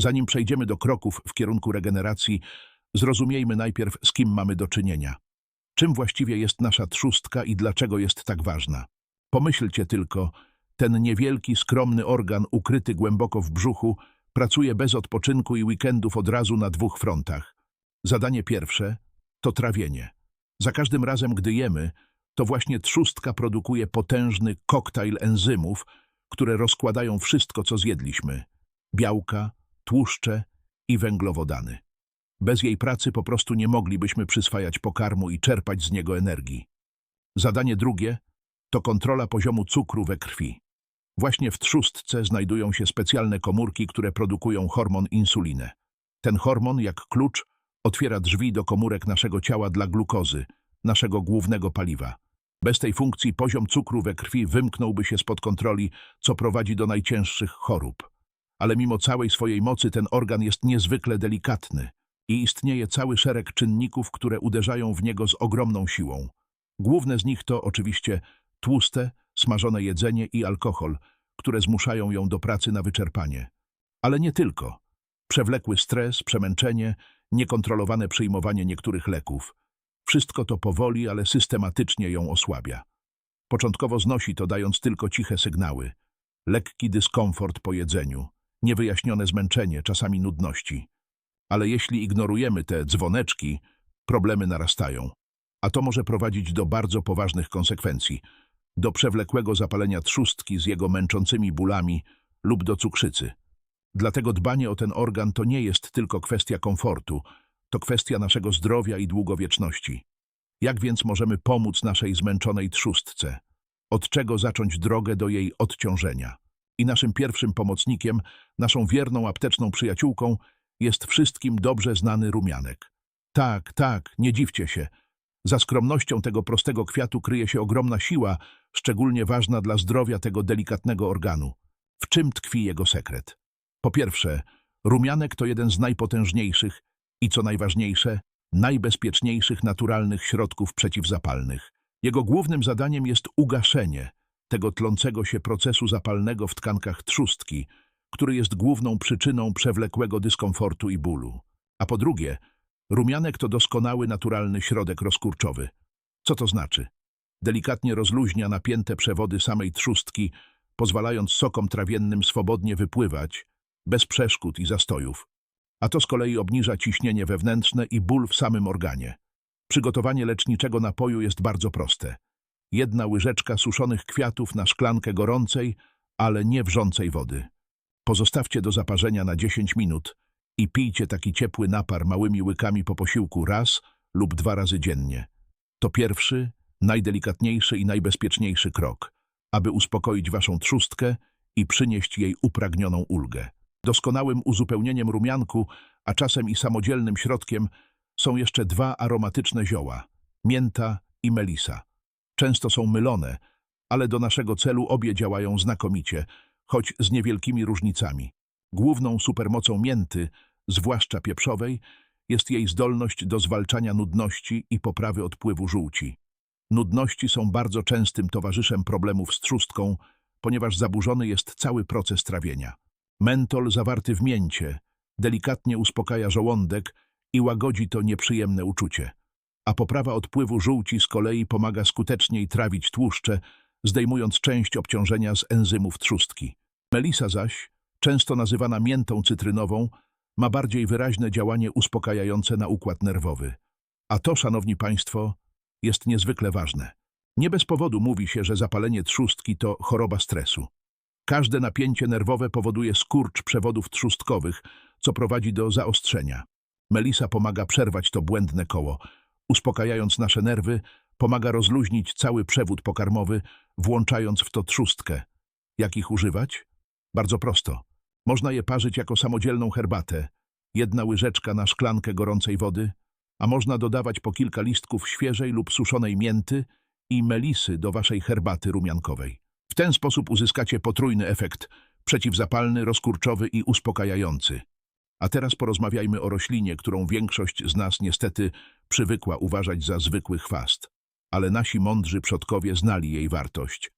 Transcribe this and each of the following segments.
Zanim przejdziemy do kroków w kierunku regeneracji, zrozumiejmy najpierw, z kim mamy do czynienia. Czym właściwie jest nasza trzustka i dlaczego jest tak ważna? Pomyślcie tylko, ten niewielki, skromny organ ukryty głęboko w brzuchu pracuje bez odpoczynku i weekendów od razu na dwóch frontach. Zadanie pierwsze to trawienie. Za każdym razem, gdy jemy, to właśnie trzustka produkuje potężny koktajl enzymów, które rozkładają wszystko, co zjedliśmy. Białka, tłuszcze i węglowodany. Bez jej pracy po prostu nie moglibyśmy przyswajać pokarmu i czerpać z niego energii. Zadanie drugie to kontrola poziomu cukru we krwi. Właśnie w trzustce znajdują się specjalne komórki, które produkują hormon insulinę. Ten hormon, jak klucz, otwiera drzwi do komórek naszego ciała dla glukozy, naszego głównego paliwa. Bez tej funkcji poziom cukru we krwi wymknąłby się spod kontroli, co prowadzi do najcięższych chorób. Ale mimo całej swojej mocy ten organ jest niezwykle delikatny i istnieje cały szereg czynników, które uderzają w niego z ogromną siłą. Główne z nich to oczywiście tłuste, smażone jedzenie i alkohol, które zmuszają ją do pracy na wyczerpanie. Ale nie tylko. Przewlekły stres, przemęczenie, niekontrolowane przyjmowanie niektórych leków. Wszystko to powoli, ale systematycznie ją osłabia. Początkowo znosi to, dając tylko ciche sygnały. Lekki dyskomfort po jedzeniu, niewyjaśnione zmęczenie, czasami nudności. Ale jeśli ignorujemy te dzwoneczki, problemy narastają. A to może prowadzić do bardzo poważnych konsekwencji. Do przewlekłego zapalenia trzustki z jego męczącymi bólami lub do cukrzycy. Dlatego dbanie o ten organ to nie jest tylko kwestia komfortu, to kwestia naszego zdrowia i długowieczności. Jak więc możemy pomóc naszej zmęczonej trzustce? Od czego zacząć drogę do jej odciążenia? I naszym pierwszym pomocnikiem, naszą wierną apteczną przyjaciółką jest wszystkim dobrze znany rumianek. Tak, tak, nie dziwcie się. Za skromnością tego prostego kwiatu kryje się ogromna siła, szczególnie ważna dla zdrowia tego delikatnego organu. W czym tkwi jego sekret? Po pierwsze, rumianek to jeden z najpotężniejszych i co najważniejsze, najbezpieczniejszych naturalnych środków przeciwzapalnych. Jego głównym zadaniem jest ugaszenie tego tlącego się procesu zapalnego w tkankach trzustki, który jest główną przyczyną przewlekłego dyskomfortu i bólu. A po drugie, rumianek to doskonały naturalny środek rozkurczowy. Co to znaczy? Delikatnie rozluźnia napięte przewody samej trzustki, pozwalając sokom trawiennym swobodnie wypływać, bez przeszkód i zastojów a to z kolei obniża ciśnienie wewnętrzne i ból w samym organie. Przygotowanie leczniczego napoju jest bardzo proste. Jedna łyżeczka suszonych kwiatów na szklankę gorącej, ale nie wrzącej wody. Pozostawcie do zaparzenia na 10 minut i pijcie taki ciepły napar małymi łykami po posiłku raz lub dwa razy dziennie. To pierwszy, najdelikatniejszy i najbezpieczniejszy krok, aby uspokoić waszą trzustkę i przynieść jej upragnioną ulgę. Doskonałym uzupełnieniem rumianku, a czasem i samodzielnym środkiem są jeszcze dwa aromatyczne zioła – mięta i melisa. Często są mylone, ale do naszego celu obie działają znakomicie, choć z niewielkimi różnicami. Główną supermocą mięty, zwłaszcza pieprzowej, jest jej zdolność do zwalczania nudności i poprawy odpływu żółci. Nudności są bardzo częstym towarzyszem problemów z trzustką, ponieważ zaburzony jest cały proces trawienia. Mentol zawarty w mięcie delikatnie uspokaja żołądek i łagodzi to nieprzyjemne uczucie. A poprawa odpływu żółci z kolei pomaga skuteczniej trawić tłuszcze, zdejmując część obciążenia z enzymów trzustki. Melisa zaś, często nazywana miętą cytrynową, ma bardziej wyraźne działanie uspokajające na układ nerwowy. A to, szanowni państwo, jest niezwykle ważne. Nie bez powodu mówi się, że zapalenie trzustki to choroba stresu. Każde napięcie nerwowe powoduje skurcz przewodów trzustkowych, co prowadzi do zaostrzenia. Melisa pomaga przerwać to błędne koło. Uspokajając nasze nerwy, pomaga rozluźnić cały przewód pokarmowy, włączając w to trzustkę. Jak ich używać? Bardzo prosto. Można je parzyć jako samodzielną herbatę. Jedna łyżeczka na szklankę gorącej wody, a można dodawać po kilka listków świeżej lub suszonej mięty i melisy do waszej herbaty rumiankowej. W ten sposób uzyskacie potrójny efekt przeciwzapalny, rozkurczowy i uspokajający. A teraz porozmawiajmy o roślinie, którą większość z nas niestety przywykła uważać za zwykły chwast. Ale nasi mądrzy przodkowie znali jej wartość.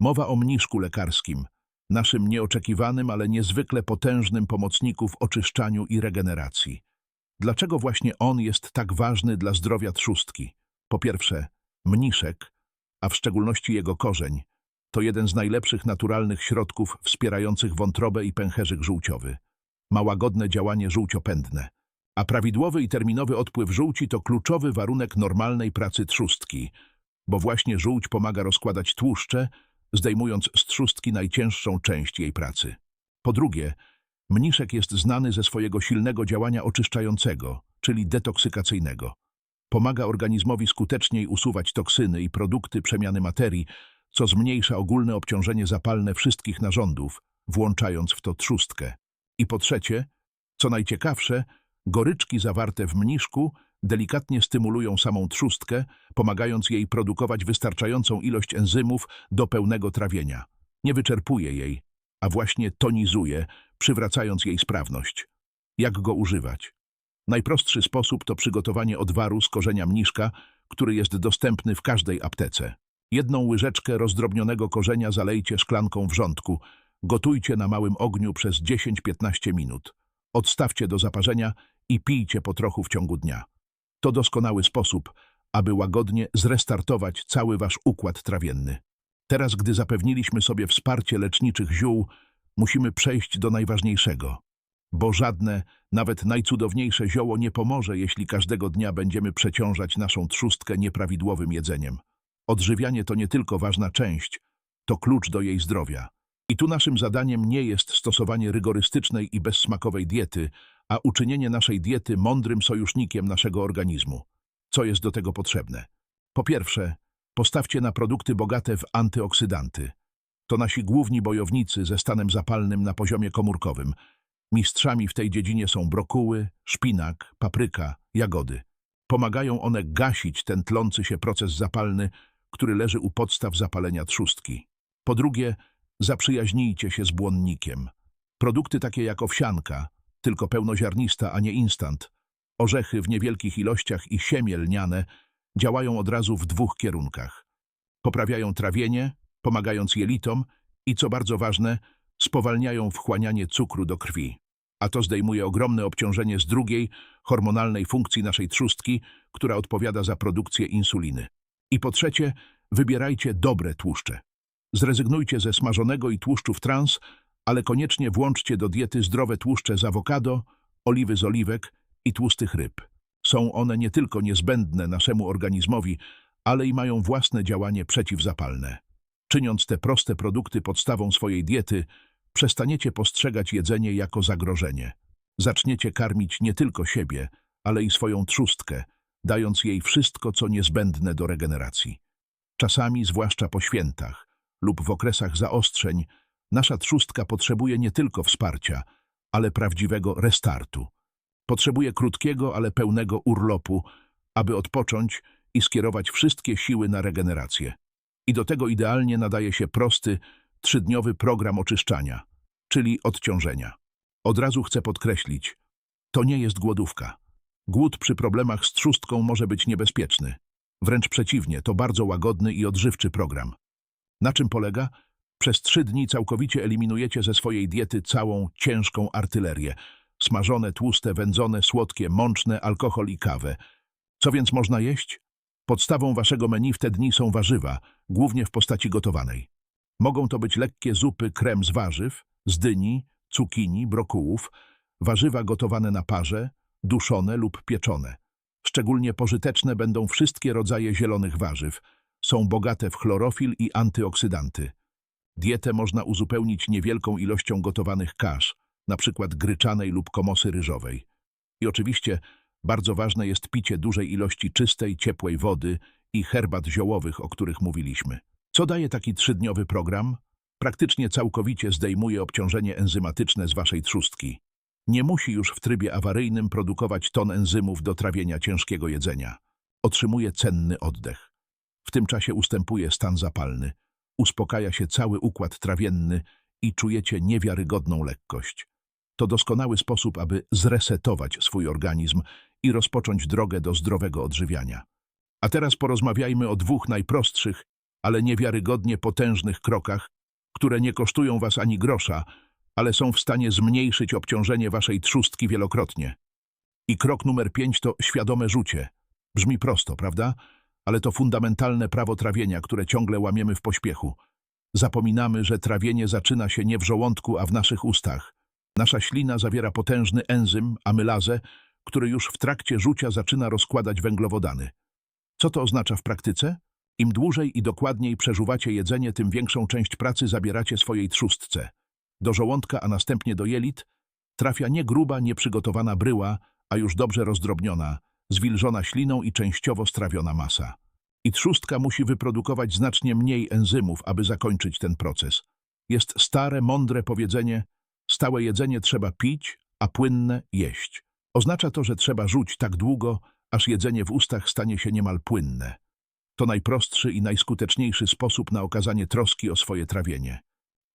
Mowa o mniszku lekarskim, naszym nieoczekiwanym, ale niezwykle potężnym pomocniku w oczyszczaniu i regeneracji. Dlaczego właśnie on jest tak ważny dla zdrowia trzustki? Po pierwsze, mniszek, a w szczególności jego korzeń, to jeden z najlepszych naturalnych środków wspierających wątrobę i pęcherzyk żółciowy. Ma łagodne działanie żółciopędne, a prawidłowy i terminowy odpływ żółci to kluczowy warunek normalnej pracy trzustki, bo właśnie żółć pomaga rozkładać tłuszcze, zdejmując z trzustki najcięższą część jej pracy. Po drugie, mniszek jest znany ze swojego silnego działania oczyszczającego, czyli detoksykacyjnego. Pomaga organizmowi skuteczniej usuwać toksyny i produkty przemiany materii, co zmniejsza ogólne obciążenie zapalne wszystkich narządów, włączając w to trzustkę. I po trzecie, co najciekawsze, goryczki zawarte w mniszku delikatnie stymulują samą trzustkę, pomagając jej produkować wystarczającą ilość enzymów do pełnego trawienia. Nie wyczerpuje jej, a właśnie tonizuje, przywracając jej sprawność. Jak go używać? Najprostszy sposób to przygotowanie odwaru z korzenia mniszka, który jest dostępny w każdej aptece. Jedną łyżeczkę rozdrobnionego korzenia zalejcie szklanką wrzątku. Gotujcie na małym ogniu przez 10-15 minut. Odstawcie do zaparzenia i pijcie po trochu w ciągu dnia. To doskonały sposób, aby łagodnie zrestartować cały wasz układ trawienny. Teraz, gdy zapewniliśmy sobie wsparcie leczniczych ziół, musimy przejść do najważniejszego. Bo żadne, nawet najcudowniejsze zioło nie pomoże, jeśli każdego dnia będziemy przeciążać naszą trzustkę nieprawidłowym jedzeniem. Odżywianie to nie tylko ważna część, to klucz do jej zdrowia. I tu naszym zadaniem nie jest stosowanie rygorystycznej i bezsmakowej diety, a uczynienie naszej diety mądrym sojusznikiem naszego organizmu. Co jest do tego potrzebne? Po pierwsze, postawcie na produkty bogate w antyoksydanty. To nasi główni bojownicy ze stanem zapalnym na poziomie komórkowym. Mistrzami w tej dziedzinie są brokuły, szpinak, papryka, jagody. Pomagają one gasić ten tlący się proces zapalny, który leży u podstaw zapalenia trzustki. Po drugie, zaprzyjaźnijcie się z błonnikiem. Produkty takie jak owsianka, tylko pełnoziarnista, a nie instant, orzechy w niewielkich ilościach i siemię lniane działają od razu w dwóch kierunkach. Poprawiają trawienie, pomagając jelitom i, co bardzo ważne, spowalniają wchłanianie cukru do krwi. A to zdejmuje ogromne obciążenie z drugiej, hormonalnej funkcji naszej trzustki, która odpowiada za produkcję insuliny. I po trzecie, wybierajcie dobre tłuszcze. Zrezygnujcie ze smażonego i tłuszczów trans, ale koniecznie włączcie do diety zdrowe tłuszcze z awokado, oliwy z oliwek i tłustych ryb. Są one nie tylko niezbędne naszemu organizmowi, ale i mają własne działanie przeciwzapalne. Czyniąc te proste produkty podstawą swojej diety, przestaniecie postrzegać jedzenie jako zagrożenie. Zaczniecie karmić nie tylko siebie, ale i swoją trzustkę, dając jej wszystko, co niezbędne do regeneracji. Czasami, zwłaszcza po świętach lub w okresach zaostrzeń, nasza trzustka potrzebuje nie tylko wsparcia, ale prawdziwego restartu. Potrzebuje krótkiego, ale pełnego urlopu, aby odpocząć i skierować wszystkie siły na regenerację. I do tego idealnie nadaje się prosty, trzydniowy program oczyszczania, czyli odciążenia. Od razu chcę podkreślić, to nie jest głodówka. Głód przy problemach z trzustką może być niebezpieczny. Wręcz przeciwnie, to bardzo łagodny i odżywczy program. Na czym polega? Przez trzy dni całkowicie eliminujecie ze swojej diety całą ciężką artylerię. Smażone, tłuste, wędzone, słodkie, mączne, alkohol i kawę. Co więc można jeść? Podstawą waszego menu w te dni są warzywa, głównie w postaci gotowanej. Mogą to być lekkie zupy krem z warzyw, z dyni, cukinii, brokułów, warzywa gotowane na parze, duszone lub pieczone. Szczególnie pożyteczne będą wszystkie rodzaje zielonych warzyw. Są bogate w chlorofil i antyoksydanty. Dietę można uzupełnić niewielką ilością gotowanych kasz, przykład gryczanej lub komosy ryżowej. I oczywiście bardzo ważne jest picie dużej ilości czystej, ciepłej wody i herbat ziołowych, o których mówiliśmy. Co daje taki trzydniowy program? Praktycznie całkowicie zdejmuje obciążenie enzymatyczne z waszej trzustki. Nie musi już w trybie awaryjnym produkować ton enzymów do trawienia ciężkiego jedzenia. Otrzymuje cenny oddech. Tym czasie ustępuje stan zapalny, uspokaja się cały układ trawienny i czujecie niewiarygodną lekkość. To doskonały sposób, aby zresetować swój organizm i rozpocząć drogę do zdrowego odżywiania. A teraz porozmawiajmy o dwóch najprostszych, ale niewiarygodnie potężnych krokach, które nie kosztują was ani grosza, ale są w stanie zmniejszyć obciążenie waszej trzustki wielokrotnie. I krok numer pięć to świadome rzucie. Brzmi prosto, prawda? Ale to fundamentalne prawo trawienia, które ciągle łamiemy w pośpiechu. Zapominamy, że trawienie zaczyna się nie w żołądku, a w naszych ustach. Nasza ślina zawiera potężny enzym, amylazę, który już w trakcie rzucia zaczyna rozkładać węglowodany. Co to oznacza w praktyce? Im dłużej i dokładniej przeżuwacie jedzenie, tym większą część pracy zabieracie swojej trzustce. Do żołądka, a następnie do jelit trafia nie gruba, nieprzygotowana bryła, a już dobrze rozdrobniona, zwilżona śliną i częściowo strawiona masa. I trzustka musi wyprodukować znacznie mniej enzymów, aby zakończyć ten proces. Jest stare, mądre powiedzenie stałe jedzenie trzeba pić, a płynne jeść. Oznacza to, że trzeba rzuć tak długo, aż jedzenie w ustach stanie się niemal płynne. To najprostszy i najskuteczniejszy sposób na okazanie troski o swoje trawienie.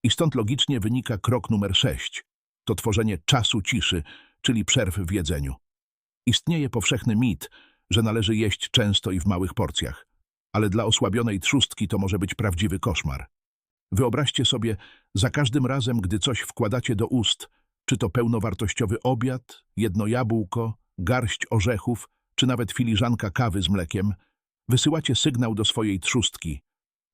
I stąd logicznie wynika krok numer sześć. To tworzenie czasu ciszy, czyli przerw w jedzeniu. Istnieje powszechny mit, że należy jeść często i w małych porcjach, ale dla osłabionej trzustki to może być prawdziwy koszmar. Wyobraźcie sobie, za każdym razem, gdy coś wkładacie do ust, czy to pełnowartościowy obiad, jedno jabłko, garść orzechów, czy nawet filiżanka kawy z mlekiem, wysyłacie sygnał do swojej trzustki.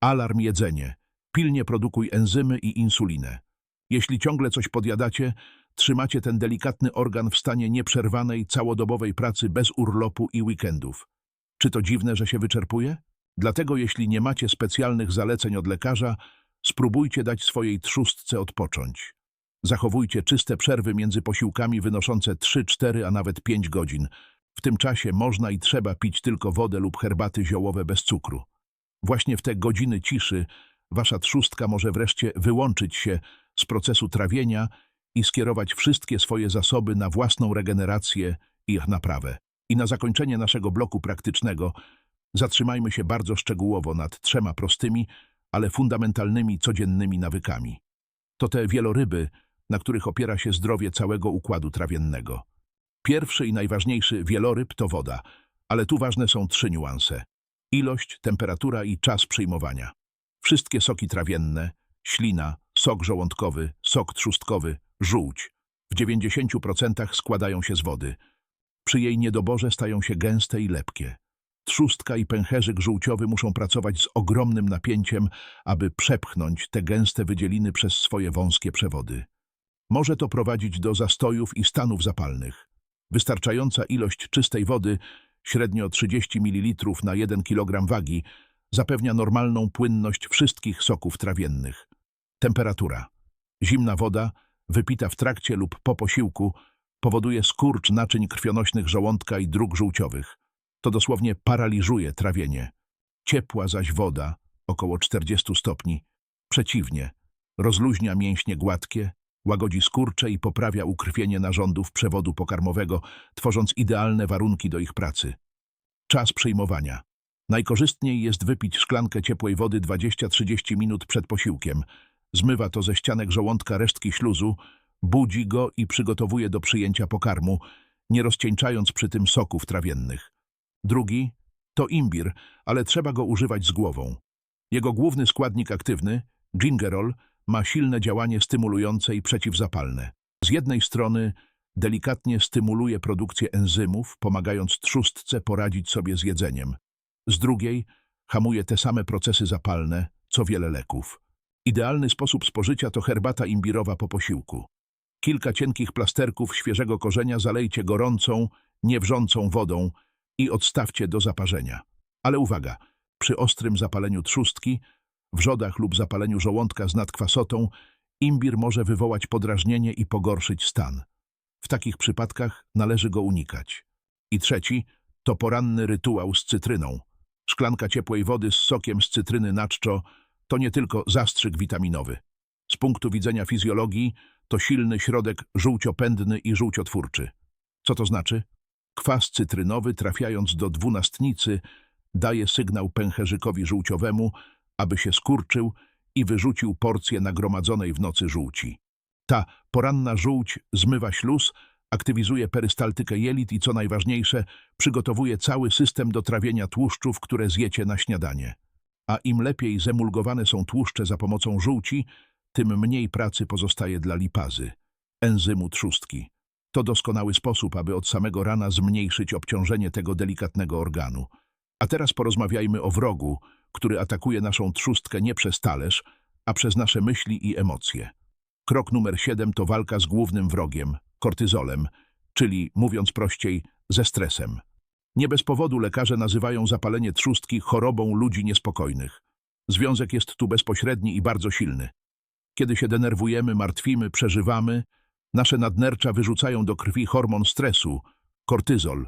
Alarm jedzenie. Pilnie produkuj enzymy i insulinę. Jeśli ciągle coś podjadacie, trzymacie ten delikatny organ w stanie nieprzerwanej, całodobowej pracy bez urlopu i weekendów. Czy to dziwne, że się wyczerpuje? Dlatego jeśli nie macie specjalnych zaleceń od lekarza, spróbujcie dać swojej trzustce odpocząć. Zachowujcie czyste przerwy między posiłkami wynoszące 3, 4, a nawet 5 godzin. W tym czasie można i trzeba pić tylko wodę lub herbaty ziołowe bez cukru. Właśnie w te godziny ciszy wasza trzustka może wreszcie wyłączyć się z procesu trawienia i skierować wszystkie swoje zasoby na własną regenerację i ich naprawę. I na zakończenie naszego bloku praktycznego zatrzymajmy się bardzo szczegółowo nad trzema prostymi, ale fundamentalnymi codziennymi nawykami. To te wieloryby, na których opiera się zdrowie całego układu trawiennego. Pierwszy i najważniejszy wieloryb to woda, ale tu ważne są trzy niuanse. Ilość, temperatura i czas przyjmowania. Wszystkie soki trawienne, ślina, sok żołądkowy, sok trzustkowy, żółć w 90% składają się z wody. Przy jej niedoborze stają się gęste i lepkie. Trzustka i pęcherzyk żółciowy muszą pracować z ogromnym napięciem, aby przepchnąć te gęste wydzieliny przez swoje wąskie przewody. Może to prowadzić do zastojów i stanów zapalnych. Wystarczająca ilość czystej wody, średnio 30 ml na 1 kg wagi, zapewnia normalną płynność wszystkich soków trawiennych. Temperatura. Zimna woda, wypita w trakcie lub po posiłku, powoduje skurcz naczyń krwionośnych żołądka i dróg żółciowych. To dosłownie paraliżuje trawienie. Ciepła zaś woda, około 40 stopni, przeciwnie, rozluźnia mięśnie gładkie, łagodzi skurcze i poprawia ukrwienie narządów przewodu pokarmowego, tworząc idealne warunki do ich pracy. Czas przyjmowania. Najkorzystniej jest wypić szklankę ciepłej wody 20-30 minut przed posiłkiem. Zmywa to ze ścianek żołądka resztki śluzu, budzi go i przygotowuje do przyjęcia pokarmu, nie rozcieńczając przy tym soków trawiennych. Drugi to imbir, ale trzeba go używać z głową. Jego główny składnik aktywny, gingerol, ma silne działanie stymulujące i przeciwzapalne. Z jednej strony delikatnie stymuluje produkcję enzymów, pomagając trzustce poradzić sobie z jedzeniem. Z drugiej hamuje te same procesy zapalne, co wiele leków. Idealny sposób spożycia to herbata imbirowa po posiłku. Kilka cienkich plasterków świeżego korzenia zalejcie gorącą, niewrzącą wodą i odstawcie do zaparzenia. Ale uwaga, przy ostrym zapaleniu trzustki, wrzodach lub zapaleniu żołądka z nadkwasotą, imbir może wywołać podrażnienie i pogorszyć stan. W takich przypadkach należy go unikać. I trzeci to poranny rytuał z cytryną. Szklanka ciepłej wody z sokiem z cytryny naczczo to nie tylko zastrzyk witaminowy. Z punktu widzenia fizjologii to silny środek żółciopędny i żółciotwórczy. Co to znaczy? Kwas cytrynowy trafiając do dwunastnicy daje sygnał pęcherzykowi żółciowemu, aby się skurczył i wyrzucił porcję nagromadzonej w nocy żółci. Ta poranna żółć zmywa śluz, aktywizuje perystaltykę jelit i co najważniejsze, przygotowuje cały system do trawienia tłuszczów, które zjecie na śniadanie. A im lepiej zemulgowane są tłuszcze za pomocą żółci, tym mniej pracy pozostaje dla lipazy, enzymu trzustki. To doskonały sposób, aby od samego rana zmniejszyć obciążenie tego delikatnego organu. A teraz porozmawiajmy o wrogu, który atakuje naszą trzustkę nie przez talerz, a przez nasze myśli i emocje. Krok numer 7 to walka z głównym wrogiem, kortyzolem, czyli, mówiąc prościej, ze stresem. Nie bez powodu lekarze nazywają zapalenie trzustki chorobą ludzi niespokojnych. Związek jest tu bezpośredni i bardzo silny. Kiedy się denerwujemy, martwimy, przeżywamy, nasze nadnercza wyrzucają do krwi hormon stresu, kortyzol,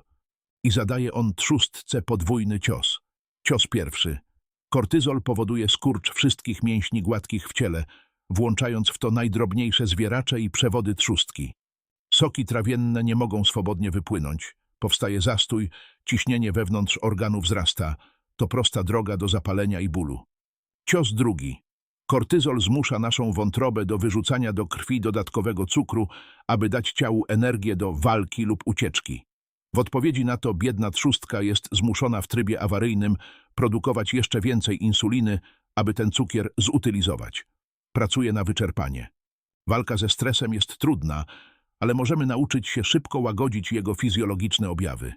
i zadaje on trzustce podwójny cios. Cios pierwszy. Kortyzol powoduje skurcz wszystkich mięśni gładkich w ciele, włączając w to najdrobniejsze zwieracze i przewody trzustki. Soki trawienne nie mogą swobodnie wypłynąć. Powstaje zastój, ciśnienie wewnątrz organu wzrasta. To prosta droga do zapalenia i bólu. Cios drugi. Kortyzol zmusza naszą wątrobę do wyrzucania do krwi dodatkowego cukru, aby dać ciału energię do walki lub ucieczki. W odpowiedzi na to biedna trzustka jest zmuszona w trybie awaryjnym produkować jeszcze więcej insuliny, aby ten cukier zutylizować. Pracuje na wyczerpanie. Walka ze stresem jest trudna, ale możemy nauczyć się szybko łagodzić jego fizjologiczne objawy.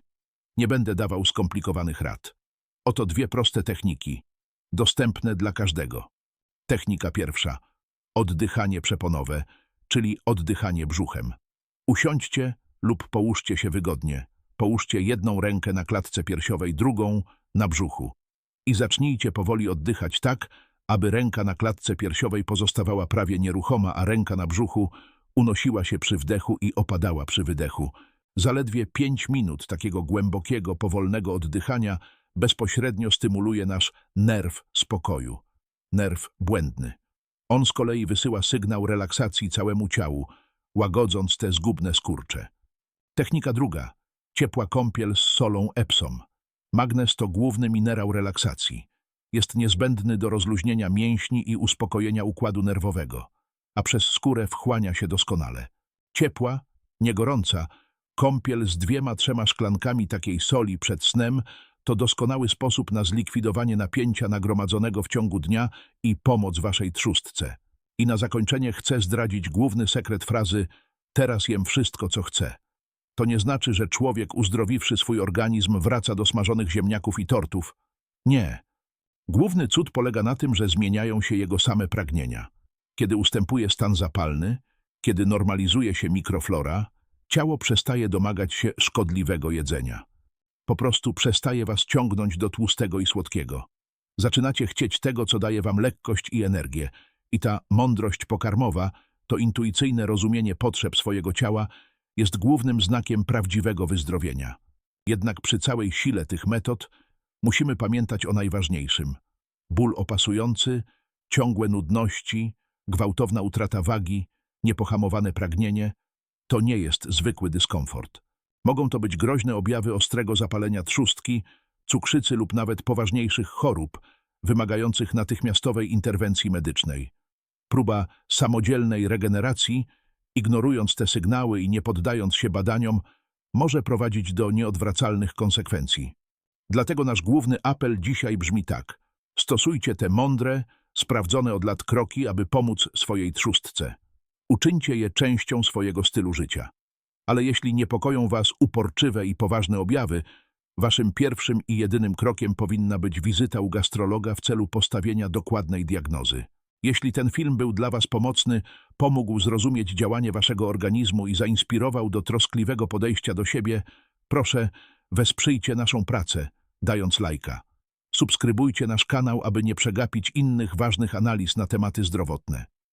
Nie będę dawał skomplikowanych rad. Oto dwie proste techniki, dostępne dla każdego. Technika pierwsza. Oddychanie przeponowe, czyli oddychanie brzuchem. Usiądźcie lub połóżcie się wygodnie. Połóżcie jedną rękę na klatce piersiowej, drugą na brzuchu. I zacznijcie powoli oddychać tak, aby ręka na klatce piersiowej pozostawała prawie nieruchoma, a ręka na brzuchu unosiła się przy wdechu i opadała przy wydechu. Zaledwie pięć minut takiego głębokiego, powolnego oddychania bezpośrednio stymuluje nasz nerw spokoju, nerw błędny. On z kolei wysyła sygnał relaksacji całemu ciału, łagodząc te zgubne skurcze. Technika druga. Ciepła kąpiel z solą Epsom. Magnez to główny minerał relaksacji. Jest niezbędny do rozluźnienia mięśni i uspokojenia układu nerwowego, a przez skórę wchłania się doskonale. Ciepła, nie gorąca, kąpiel z dwiema, trzema szklankami takiej soli przed snem to doskonały sposób na zlikwidowanie napięcia nagromadzonego w ciągu dnia i pomoc waszej trzustce. I na zakończenie chcę zdradzić główny sekret frazy teraz jem wszystko, co chcę. To nie znaczy, że człowiek uzdrowiwszy swój organizm wraca do smażonych ziemniaków i tortów. Nie. Główny cud polega na tym, że zmieniają się jego same pragnienia. Kiedy ustępuje stan zapalny, kiedy normalizuje się mikroflora, ciało przestaje domagać się szkodliwego jedzenia. Po prostu przestaje was ciągnąć do tłustego i słodkiego. Zaczynacie chcieć tego, co daje wam lekkość i energię. I ta mądrość pokarmowa, to intuicyjne rozumienie potrzeb swojego ciała, jest głównym znakiem prawdziwego wyzdrowienia. Jednak przy całej sile tych metod musimy pamiętać o najważniejszym. Ból opasujący, ciągłe nudności, gwałtowna utrata wagi, niepohamowane pragnienie to nie jest zwykły dyskomfort. Mogą to być groźne objawy ostrego zapalenia trzustki, cukrzycy lub nawet poważniejszych chorób, wymagających natychmiastowej interwencji medycznej. Próba samodzielnej regeneracji, ignorując te sygnały i nie poddając się badaniom, może prowadzić do nieodwracalnych konsekwencji. Dlatego nasz główny apel dzisiaj brzmi tak. Stosujcie te mądre, sprawdzone od lat kroki, aby pomóc swojej trzustce. Uczyńcie je częścią swojego stylu życia. Ale jeśli niepokoją Was uporczywe i poważne objawy, Waszym pierwszym i jedynym krokiem powinna być wizyta u gastrologa w celu postawienia dokładnej diagnozy. Jeśli ten film był dla Was pomocny, pomógł zrozumieć działanie Waszego organizmu i zainspirował do troskliwego podejścia do siebie, proszę, wesprzyjcie naszą pracę, dając lajka. Subskrybujcie nasz kanał, aby nie przegapić innych ważnych analiz na tematy zdrowotne.